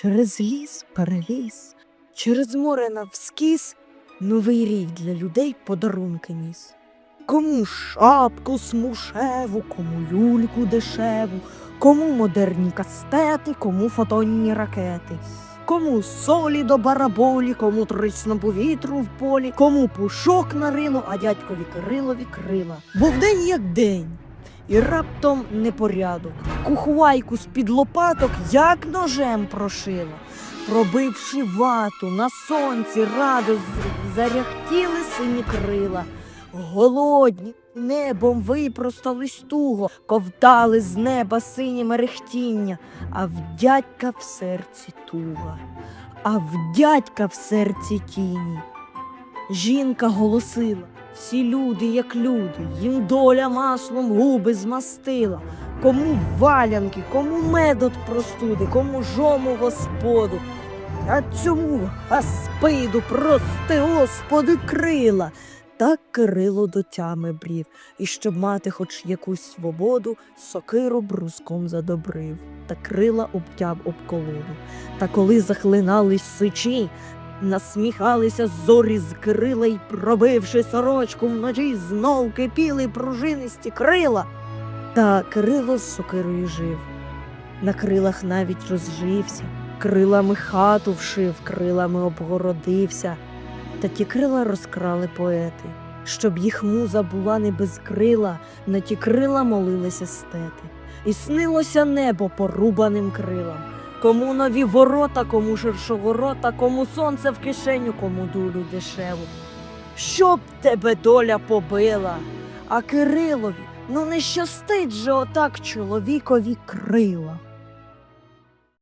Через ліс переліз, через море навскіз, новий рік для людей подарунки ніс. Кому шапку смушеву, кому люльку дешеву, кому модерні кастети, кому фотонні ракети. Кому солі до бараболі, кому трисно повітру в полі, кому пушок на рило, а дядькові Кирилові крила. Бо вдень як день, і раптом непорядок. Кухвайку з-під лопаток як ножем прошила. Пробивши вату, на сонці радо з- заряхтіли сині крила. Голодні небом випростались туго, ковтали з неба сині мерехтіння, а в дядька в серці туга, а в дядька в серці тіні. Жінка голосила, всі люди, як люди, їм доля маслом губи змастила. Кому валянки, кому медот простуди, кому жому господу. А цьому аспиду прости, господи, крила. Так Кирило до тями брів, і щоб мати хоч якусь свободу, сокиру бруском задобрив, та крила обтяв об колоду. Та коли захлинались сичі, насміхалися зорі з крила й, пробивши сорочку вночі, знов кипіли пружинисті крила. Та Кирило з сокирою жив. На крилах навіть розжився, крилами хату вшив, крилами обгородився. Та ті крила розкрали поети, щоб їх муза була не без крила, на ті крила молилися стети. І снилося небо порубаним крилам. Кому нові ворота, кому ширшоворота, кому сонце в кишеню, кому дулю дешеву. Щоб тебе доля побила, а Кирилові, ну не щастить же отак чоловікові крила.